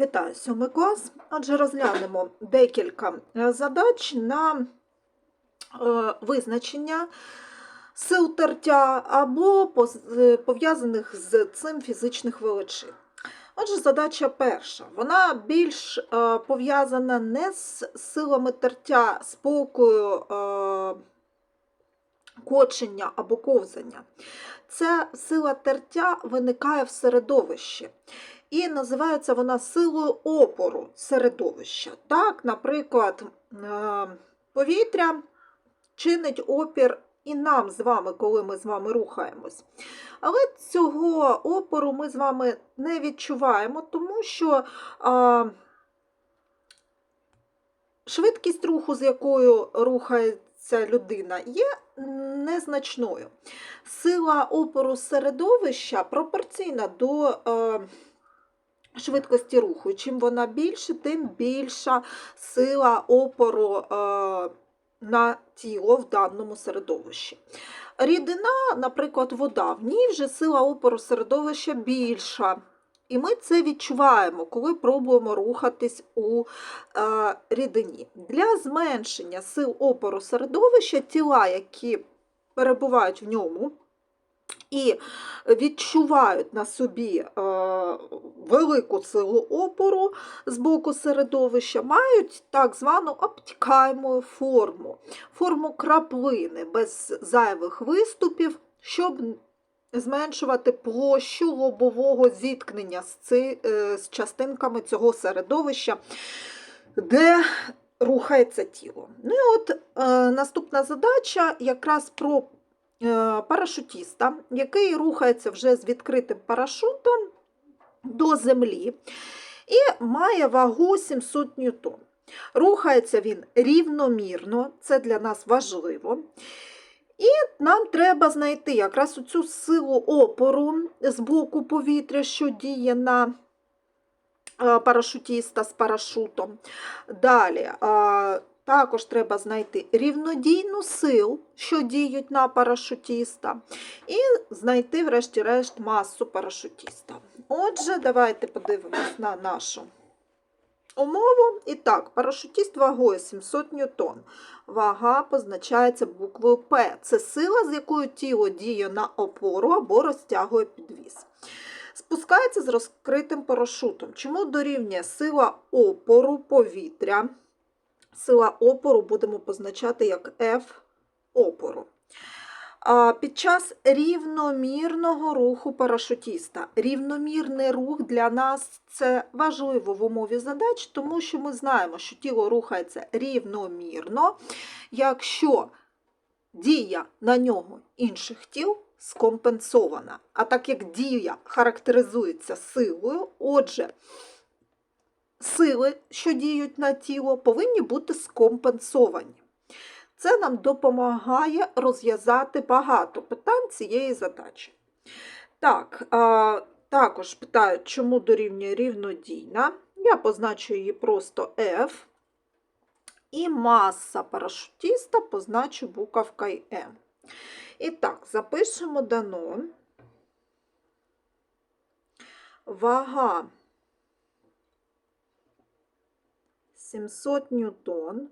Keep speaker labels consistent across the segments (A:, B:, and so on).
A: Вітаю сьомий клас. Отже, розглянемо декілька е, задач на е, визначення сил тертя або е, пов'язаних з цим фізичних величин. Отже, задача перша. Вона більш пов'язана не з силами тертя, спокою, кочення або ковзання. Ця сила тертя виникає в середовищі. І називається вона силою опору середовища. Так, наприклад, е, повітря чинить опір і нам з вами, коли ми з вами рухаємось. Але цього опору ми з вами не відчуваємо, тому що а, швидкість руху, з якою рухається людина, є незначною. Сила опору середовища пропорційна до е, швидкості руху. Чим вона більше, тим більша сила опору е, на тіло в даному середовищі. Рідина, наприклад, вода, в ній вже сила опору середовища більша. І ми це відчуваємо, коли пробуємо рухатись у е, рідині. Для зменшення сил опору середовища тіла, які перебувають в ньому, і відчувають на собі е, велику силу опору з боку середовища, мають так звану обтікаєму форму, форму краплини без зайвих виступів, щоб зменшувати площу лобового зіткнення з, ци, е, з частинками цього середовища, де рухається тіло. Ну і от е, наступна задача якраз про е, парашутіста, який рухається вже з відкритим парашутом до землі і має вагу 700 ньютон. Рухається він рівномірно, це для нас важливо. І нам треба знайти якраз цю силу опору з боку повітря, що діє на е, парашутіста з парашутом. Далі е, також треба знайти рівнодійну сил, що діють на парашутіста, і знайти, врешті-решт, масу парашутіста. Отже, давайте подивимось на нашу умову. І так, парашутіст вагою 700 ньютон. Вага позначається буквою П. Це сила, з якою тіло діє на опору або розтягує підвіз. Спускається з розкритим парашутом. Чому дорівнює сила опору повітря? Сила опору будемо позначати як F опору. Під час рівномірного руху парашутіста. Рівномірний рух для нас це важливо в умові задач, тому що ми знаємо, що тіло рухається рівномірно, якщо дія на нього інших тіл скомпенсована. А так як дія характеризується силою, отже, сили, що діють на тіло, повинні бути скомпенсовані. Це нам допомагає розв'язати багато питань цієї задачі. Так, а, також питають, чому дорівнює рівнодійна. Я позначу її просто F. І маса парашутіста позначу буковкою М. І так, запишемо дано. Вага 700 ньютон.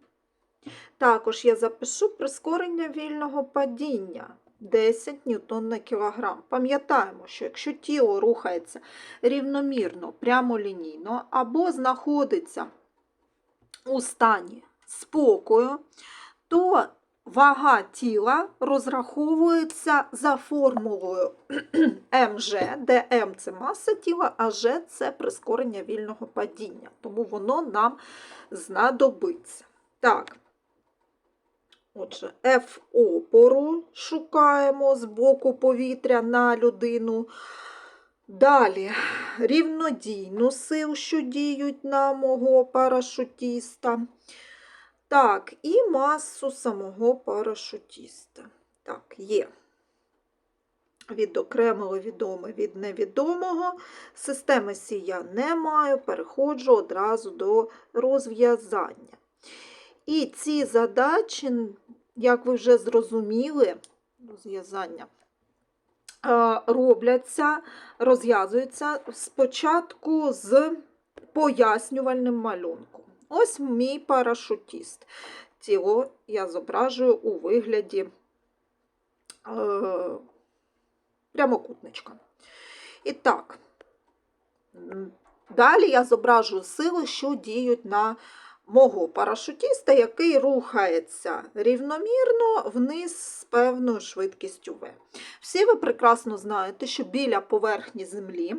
A: Також я запишу прискорення вільного падіння 10 ньютон на кілограм. Пам'ятаємо, що якщо тіло рухається рівномірно, прямолінійно, або знаходиться у стані спокою, то вага тіла розраховується за формулою МЖ, де М це маса тіла, а Ж це прискорення вільного падіння. Тому воно нам знадобиться. Так. Отже, F опору шукаємо з боку повітря на людину. Далі рівнодійну сил, що діють на мого парашутіста. Так, і масу самого парашутіста. Так, є. Відокремило відоме від невідомого. Системи Сі я не маю, переходжу одразу до розв'язання. І ці задачі, як ви вже зрозуміли, розв'язання, робляться, розв'язуються спочатку з пояснювальним малюнком. Ось мій парашутіст. Тіло я зображую у вигляді е, прямокутничка. І так, далі я зображую сили, що діють на мого парашутіста, який рухається рівномірно вниз з певною швидкістю В. Всі ви прекрасно знаєте, що біля поверхні землі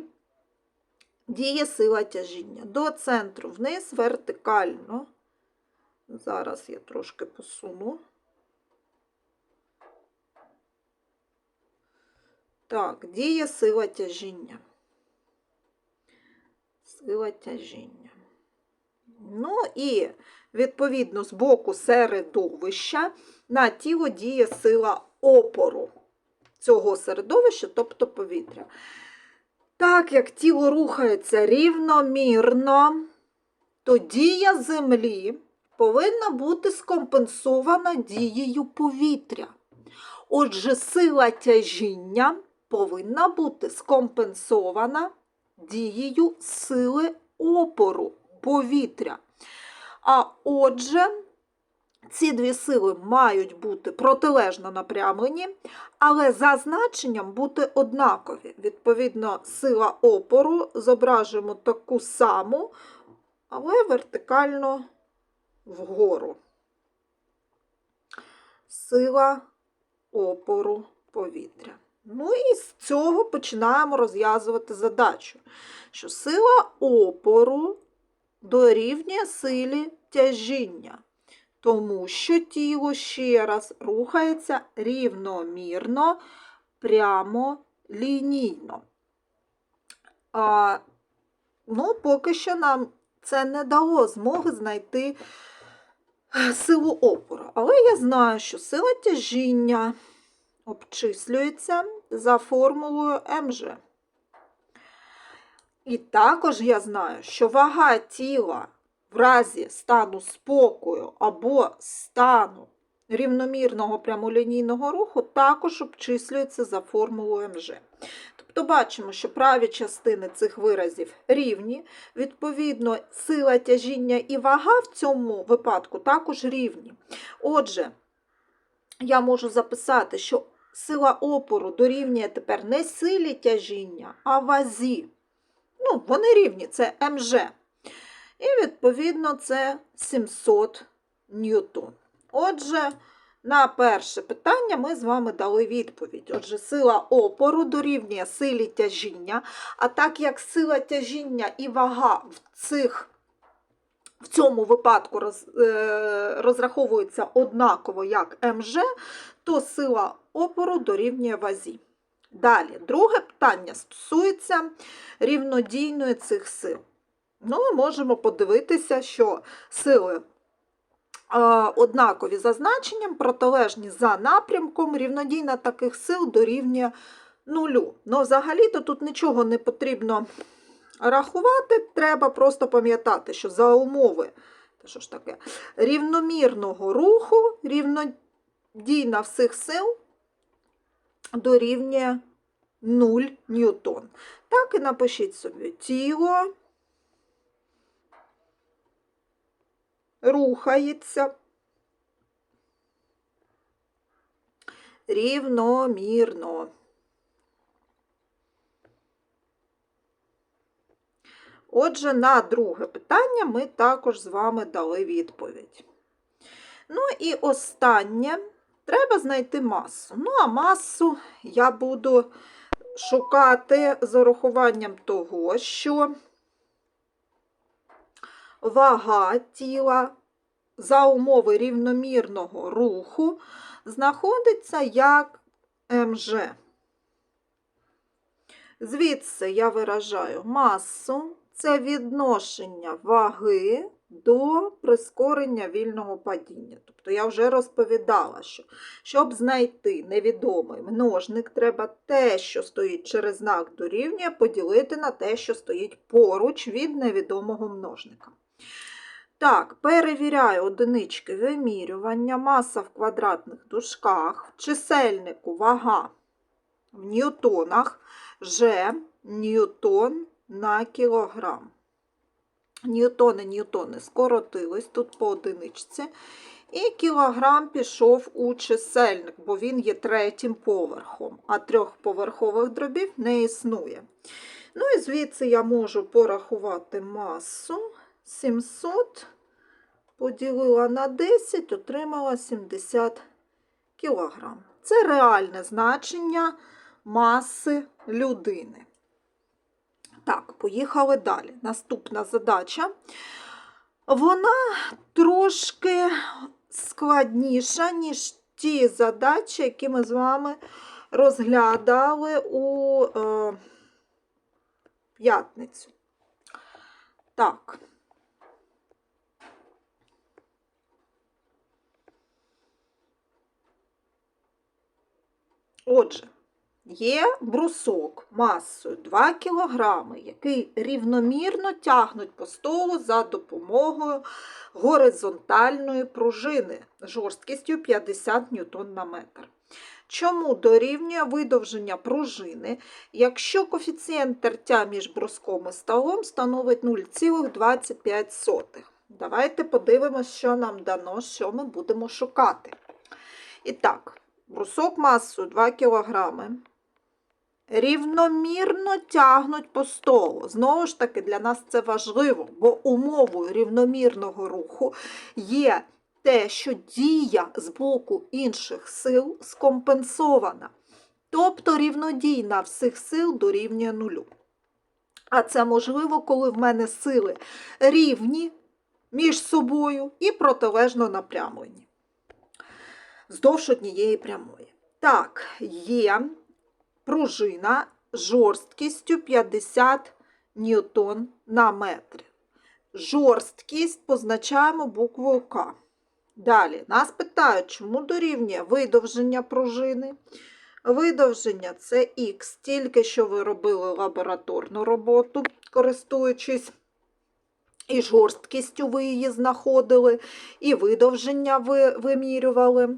A: діє сила тяжіння. До центру вниз вертикально. Зараз я трошки посуну. Так, діє сила тяжіння. Сила тяжіння. Ну і, відповідно, з боку середовища на тіло діє сила опору цього середовища, тобто повітря. Так як тіло рухається рівномірно, то дія землі повинна бути скомпенсована дією повітря. Отже, сила тяжіння повинна бути скомпенсована дією сили опору повітря. А отже, ці дві сили мають бути протилежно напрямлені, але за значенням бути однакові. Відповідно, сила опору зображуємо таку саму, але вертикально вгору. Сила опору повітря. Ну і з цього починаємо розв'язувати задачу, що сила опору дорівнює силі тяжіння, тому що тіло ще раз рухається рівномірно, прямо лінійно. А, ну, поки що нам це не дало змоги знайти е, силу опору. Але я знаю, що сила тяжіння обчислюється за формулою МЖ. І також я знаю, що вага тіла в разі стану спокою або стану рівномірного прямолінійного руху також обчислюється за формулою МЖ. Тобто бачимо, що праві частини цих виразів рівні, відповідно, сила тяжіння і вага в цьому випадку також рівні. Отже, я можу записати, що сила опору дорівнює тепер не силі тяжіння, а вазі. Ну, вони рівні, це МЖ. І, відповідно, це 700 ньютон. Отже, на перше питання ми з вами дали відповідь. Отже, сила опору дорівнює силі тяжіння, а так як сила тяжіння і вага в цих в цьому випадку роз, е, розраховуються однаково як МЖ, то сила опору дорівнює вазі. Далі, друге питання стосується рівнодійної цих сил. Ну, ми можемо подивитися, що сили однакові за значенням, протилежні за напрямком, рівнодійна таких сил дорівнює нулю. Ну, взагалі-то тут нічого не потрібно рахувати, треба просто пам'ятати, що за умови що ж таке, рівномірного руху, рівнодійна всіх сил дорівнює 0 ньютон. Так і напишіть собі тіло рухається рівномірно. Отже, на друге питання ми також з вами дали відповідь. Ну і останнє треба знайти масу. Ну, а масу я буду шукати з урахуванням того, що вага тіла за умови рівномірного руху знаходиться як МЖ. Звідси я виражаю масу, це відношення ваги до прискорення вільного падіння. Тобто я вже розповідала, що щоб знайти невідомий множник, треба те, що стоїть через знак дорівнює, поділити на те, що стоїть поруч від невідомого множника. Так, перевіряю одинички вимірювання, маса в квадратних дужках, в чисельнику вага в ньютонах, Ж ньютон на кілограм. Ньютони, ньютони скоротились тут по одиничці. І кілограм пішов у чисельник, бо він є третім поверхом, а трьохповерхових дробів не існує. Ну і звідси я можу порахувати масу 700, поділила на 10, отримала 70 кілограм. Це реальне значення маси людини. Так, поїхали далі. Наступна задача. Вона трошки складніша, ніж ті задачі, які ми з вами розглядали у е, п'ятницю. Так. Отже, є брусок масою 2 кг, який рівномірно тягнуть по столу за допомогою горизонтальної пружини жорсткістю 50 ньютон на метр. Чому дорівнює видовження пружини, якщо коефіцієнт тертя між бруском і столом становить 0,25? Давайте подивимося, що нам дано, що ми будемо шукати. І так, брусок масою 2 кг рівномірно тягнуть по столу. Знову ж таки, для нас це важливо, бо умовою рівномірного руху є те, що дія з боку інших сил скомпенсована. Тобто рівнодійна всіх сил дорівнює нулю. А це можливо, коли в мене сили рівні між собою і протилежно напрямлені. Вздовж однієї прямої. Так, є пружина жорсткістю 50 ньютон на метр. Жорсткість позначаємо буквою К. Далі нас питають, чому дорівнює видовження пружини. Видовження це Х, тільки що ви робили лабораторну роботу, користуючись і жорсткістю ви її знаходили, і видовження ви вимірювали.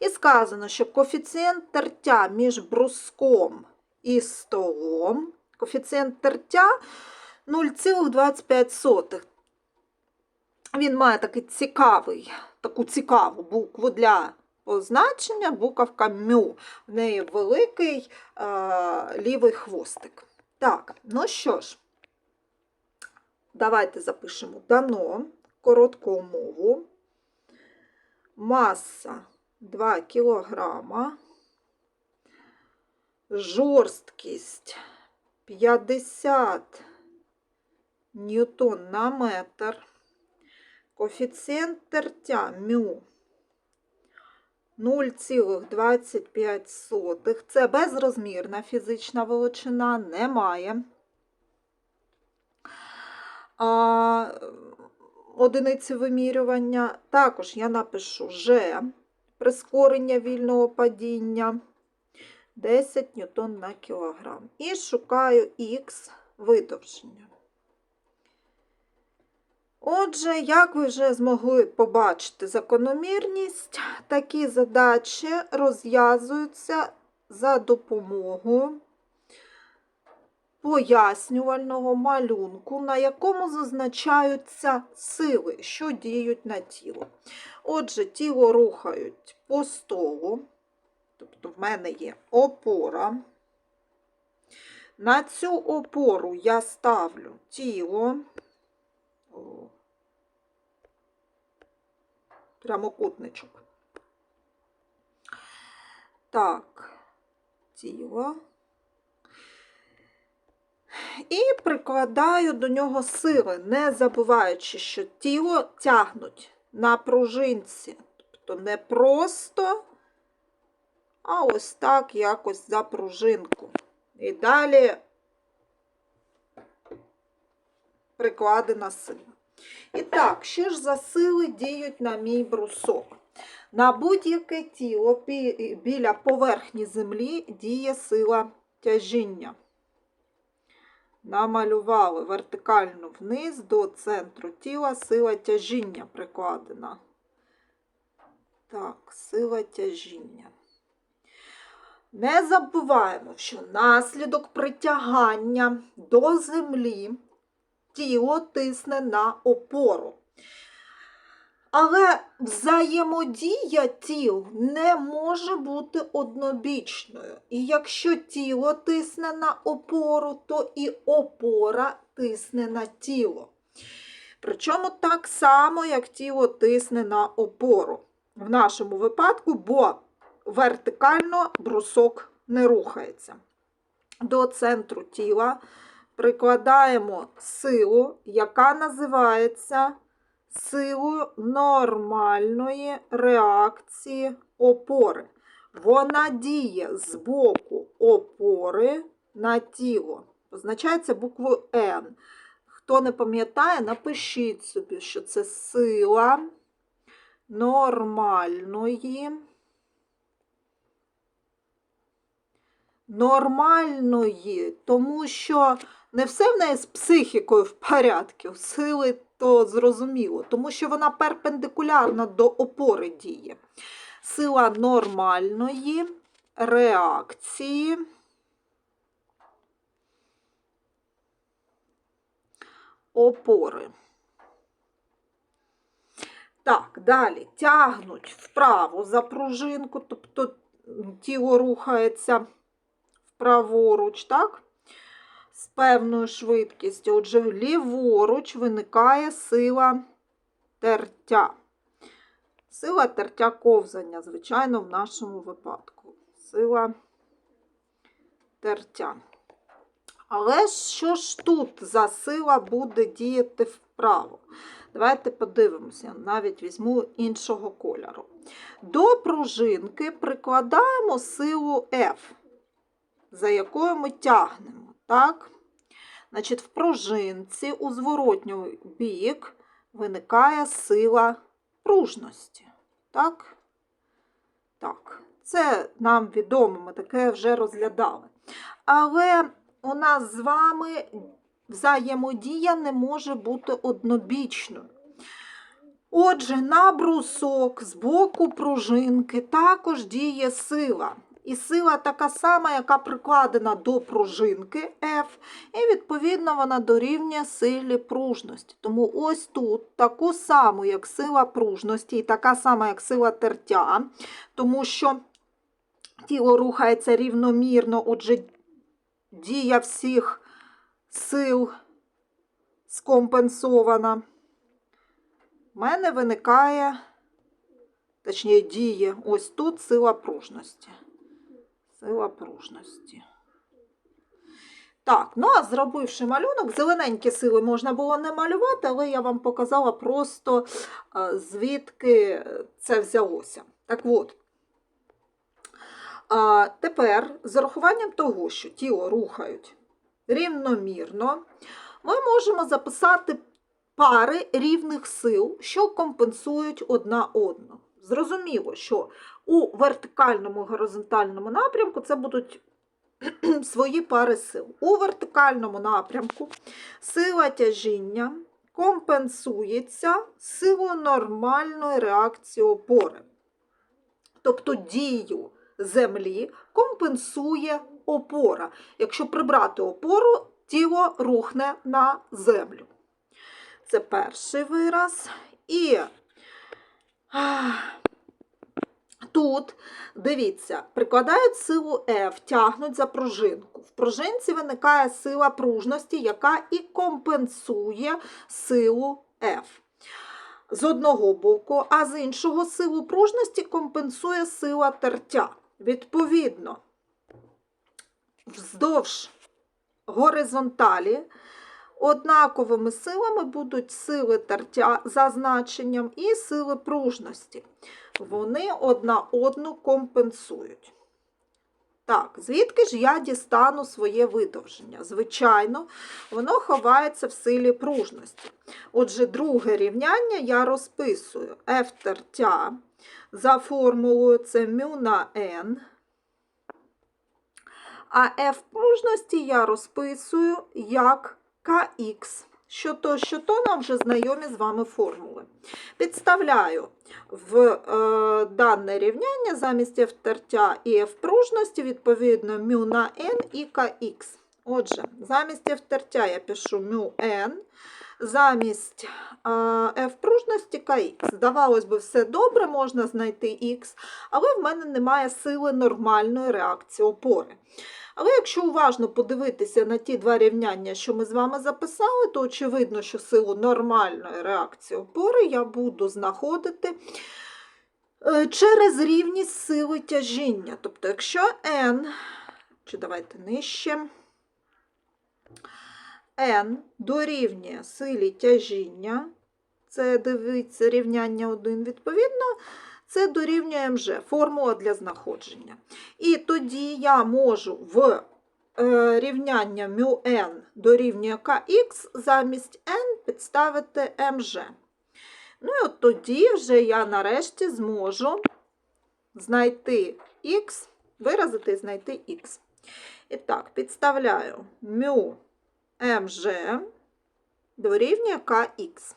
A: І сказано, що коефіцієнт тертя між бруском і столом, коефіцієнт тертя 0,25. Він має такий цікавий, таку цікаву букву для позначення, буковка мю. В неї великий е, лівий хвостик. Так, ну що ж, давайте запишемо дано коротку умову. Маса 2 кілограма, жорсткість 50 ньютон на метр, коефіцієнт тертя мю 0,25. Це безрозмірна фізична величина, немає. Одиниці вимірювання. Також я напишу G прискорення вільного падіння 10 ньютон на кілограм. І шукаю Х видовження. Отже, як ви вже змогли побачити закономірність, такі задачі розв'язуються за допомогою пояснювального малюнку, на якому зазначаються сили, що діють на тіло. Отже, тіло рухають по столу, тобто в мене є опора. На цю опору я ставлю тіло, прямокутничок. Так, тіло. І прикладаю до нього сили, не забуваючи, що тіло тягнуть на пружинці. Тобто не просто, а ось так якось за пружинку. І далі прикладена сила. І так, що ж за сили діють на мій брусок? На будь-яке тіло біля поверхні землі діє сила тяжіння. Намалювали вертикально вниз до центру тіла сила тяжіння прикладена. Так, сила тяжіння. Не забуваємо, що наслідок притягання до землі тіло тисне на опору. Але взаємодія тіл не може бути однобічною. І якщо тіло тисне на опору, то і опора тисне на тіло. Причому так само, як тіло тисне на опору. В нашому випадку, бо вертикально брусок не рухається. До центру тіла прикладаємо силу, яка називається силою нормальної реакції опори. Вона діє з боку опори на тіло. Позначається буквою N. Хто не пам'ятає, напишіть собі, що це сила нормальної. Нормальної, тому що не все в неї з психікою в порядку, сили то зрозуміло, тому що вона перпендикулярна до опори діє. Сила нормальної реакції. Опори. Так, далі тягнуть вправо за пружинку, тобто тіло рухається праворуч, так? З певною швидкістю. Отже, ліворуч виникає сила тертя. Сила тертя ковзання, звичайно, в нашому випадку. Сила тертя. Але що ж тут за сила буде діяти вправо? Давайте подивимося, навіть візьму іншого кольору. До пружинки прикладаємо силу F за якою ми тягнемо. Так? Значить, В пружинці у зворотній бік виникає сила пружності. Так? Так, це нам відомо, ми таке вже розглядали. Але у нас з вами взаємодія не може бути однобічною. Отже, на брусок з боку пружинки також діє сила. І сила така сама, яка прикладена до пружинки F, і, відповідно, вона дорівнює силі пружності. Тому ось тут таку саму, як сила пружності, і така сама, як сила тертя, тому що тіло рухається рівномірно, отже, дія всіх сил скомпенсована. У мене виникає, точніше, діє ось тут сила пружності сила пружності. Так, ну а зробивши малюнок, зелененькі сили можна було не малювати, але я вам показала просто е, звідки це взялося. Так от, тепер, з урахуванням того, що тіло рухають рівномірно, ми можемо записати пари рівних сил, що компенсують одна одну. Зрозуміло, що у вертикальному горизонтальному напрямку це будуть свої пари сил. У вертикальному напрямку сила тяжіння компенсується силою нормальної реакції опори. Тобто дію землі компенсує опора. Якщо прибрати опору, тіло рухне на землю. Це перший вираз. І Тут, дивіться, прикладають силу F, тягнуть за пружинку. В пружинці виникає сила пружності, яка і компенсує силу F. З одного боку, а з іншого силу пружності компенсує сила тертя. Відповідно, вздовж горизонталі однаковими силами будуть сили тертя за значенням і сили пружності вони одна одну компенсують. Так, звідки ж я дістану своє видовження? Звичайно, воно ховається в силі пружності. Отже, друге рівняння я розписую F тертя за формулою це μ на n. А F пружності я розписую як kx. Що то, що то нам вже знайомі з вами формули. Підставляю в е, дане рівняння замість f тертя і f пружності, відповідно, μ на n і kx. Отже, замість F тертя я пишу μn, замість е, F пружності kx. Здавалось би, все добре, можна знайти x, але в мене немає сили нормальної реакції опори. Але якщо уважно подивитися на ті два рівняння, що ми з вами записали, то очевидно, що силу нормальної реакції опори я буду знаходити е, через рівність сили тяжіння. Тобто, якщо n, чи давайте нижче, n дорівнює силі тяжіння, це дивіться рівняння 1, відповідно, це дорівнює МЖ, формула для знаходження. І тоді я можу в е, рівняння μn дорівнює kx замість n підставити mg. Ну і от тоді вже я нарешті зможу знайти x, виразити і знайти x. І так, підставляю μ mg дорівнює kx.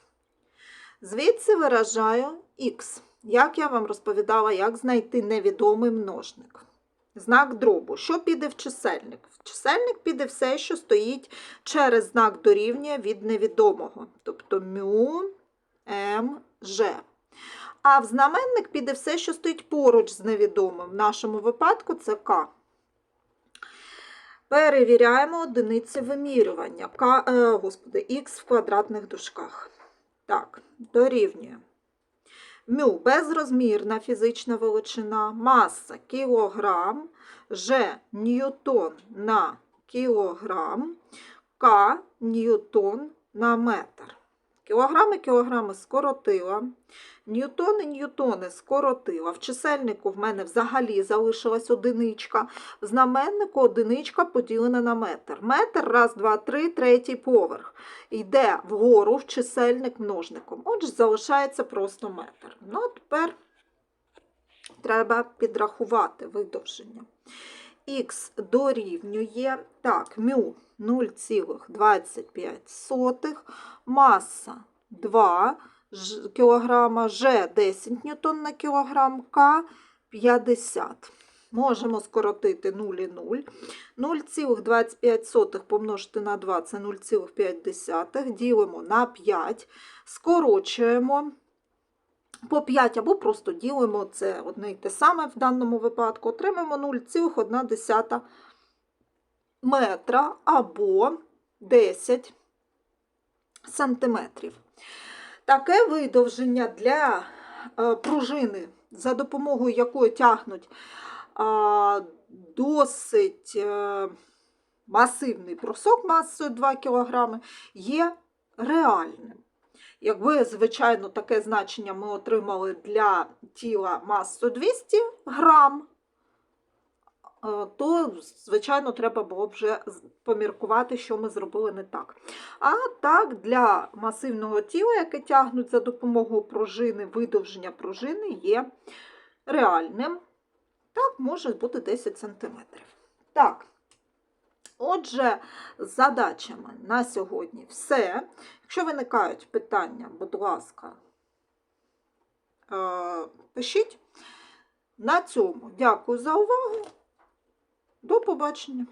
A: Звідси виражаю x. Як я вам розповідала, як знайти невідомий множник. Знак дробу. Що піде в чисельник? В чисельник піде все, що стоїть через знак дорівнює від невідомого. Тобто μ, м, ж. А в знаменник піде все, що стоїть поруч з невідомим. В нашому випадку це К. Перевіряємо одиниці вимірювання. К, е, господи, х в квадратних дужках. Так, дорівнює. Мю безрозмірна фізична величина, маса кілограм, Ж ньютон на кілограм, К ньютон на метр. Кілограми кілограми скоротила, ньютони ньютони скоротила. В чисельнику в мене взагалі залишилась одиничка, в знаменнику одиничка поділена на метр. Метр, раз, два, три, третій поверх. Йде вгору в чисельник множником. Отже, залишається просто метр. Ну, а тепер треба підрахувати видовження. Х дорівнює, так, мю 0,25, маса 2 ж- кг, Ж 10 ньютон на кілограм, К 50. Можемо скоротити 0 і 0. 0,25 помножити на 2 це 0,5. Ділимо на 5, скорочуємо по 5 або просто ділимо це одне і те саме в даному випадку. Отримаємо 0,1 метра або 10 сантиметрів. Таке видовження для е, пружини, за допомогою якої тягнуть досить е, масивний брусок масою 2 кг, є реальним. Якби, звичайно, таке значення ми отримали для тіла масою 200 грам, то, звичайно, треба було б вже поміркувати, що ми зробили не так. А так, для масивного тіла, яке тягнуть за допомогою пружини, видовження пружини є реальним. Так, може бути 10 см. Так. Отже, з задачами на сьогодні все. Якщо виникають питання, будь ласка, е, пишіть. На цьому дякую за увагу. До побачення.